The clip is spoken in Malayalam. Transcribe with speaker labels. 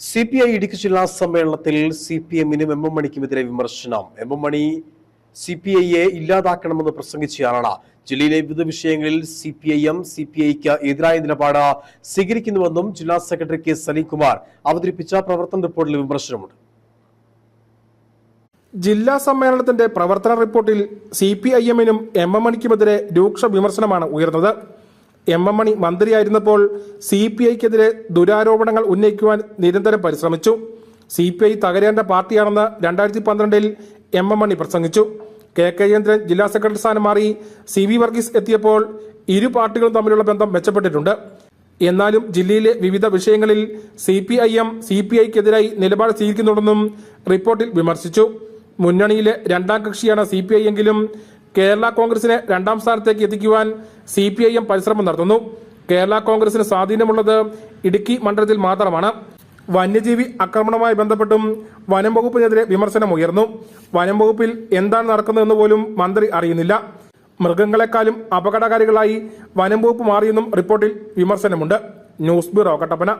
Speaker 1: സി പി ഐ ഇടുക്കി ജില്ലാ സമ്മേളനത്തിൽ സി പി എമ്മിനും എം എം മണിക്കുമെതിരെ വിമർശനം. M M Mani C P ഐയെ ഇല്ലാതാക്കണമെന്ന് പ്രസംഗിച്ചയാളാണ്. ജില്ലയിലെ വിവിധ വിഷയങ്ങളിൽ C P I M C P ഐക്ക് എതിരായ നിലപാട് സ്വീകരിക്കുന്നുവെന്നും ജില്ലാ സെക്രട്ടറി കെ സലീംകുമാർ അവതരിപ്പിച്ച പ്രവർത്തന റിപ്പോർട്ടിൽ വിമർശനമുണ്ട്.
Speaker 2: ജില്ലാ സമ്മേളനത്തിന്റെ പ്രവർത്തന റിപ്പോർട്ടിൽ സി പി ഐ എമ്മിനും എം എം മണിക്കുമെതിരെ രൂക്ഷ വിമർശനമാണ് ഉയർന്നത്. എം എം മണി മന്ത്രിയായിരുന്നപ്പോൾ സി പി ഐക്കെതിരെ ദുരാരോപണങ്ങൾ ഉന്നയിക്കുവാൻ നിരന്തരം പരിശ്രമിച്ചു. സി പി ഐ തകരേണ്ട പാർട്ടിയാണെന്ന് രണ്ടായിരത്തി പന്ത്രണ്ടിൽ എം എം മണി പ്രസംഗിച്ചു. കെ കെ ജില്ലാ സെക്രട്ടറി സ്ഥാനം മാറി സി വി വർഗീസ് എത്തിയപ്പോൾ ഇരു പാർട്ടികളും തമ്മിലുള്ള ബന്ധം മെച്ചപ്പെട്ടിട്ടുണ്ട്. എന്നാലും ജില്ലയിലെ വിവിധ വിഷയങ്ങളിൽ C P I M C P ഐക്കെതിരായി നിലപാട് സ്വീകരിക്കുന്നുണ്ടെന്നും റിപ്പോർട്ടിൽ വിമർശിച്ചു. മുന്നണിയിലെ രണ്ടാം കക്ഷിയാണ് സി പി ഐ എങ്കിലും കേരള കോൺഗ്രസിനെ രണ്ടാം സ്ഥാനത്തേക്ക് എത്തിക്കുവാൻ സി പി ഐ എം പരിശ്രമം നടത്തുന്നു. കേരള കോൺഗ്രസിന് സ്വാധീനമുള്ളത് ഇടുക്കി മണ്ഡലത്തിൽ മാത്രമാണ്. വന്യജീവി ആക്രമണവുമായി ബന്ധപ്പെട്ടും വനം വകുപ്പിനെതിരെ വിമർശനം ഉയർന്നു. വനം വകുപ്പിൽ എന്താണ് നടക്കുന്നതെന്ന് പോലും മന്ത്രി അറിയുന്നില്ല. മൃഗങ്ങളെക്കാളും അപകടകാരികളായി വനം വകുപ്പ് മാറിയെന്നും റിപ്പോർട്ടിൽ വിമർശനമുണ്ട്. News bureau Kattappana.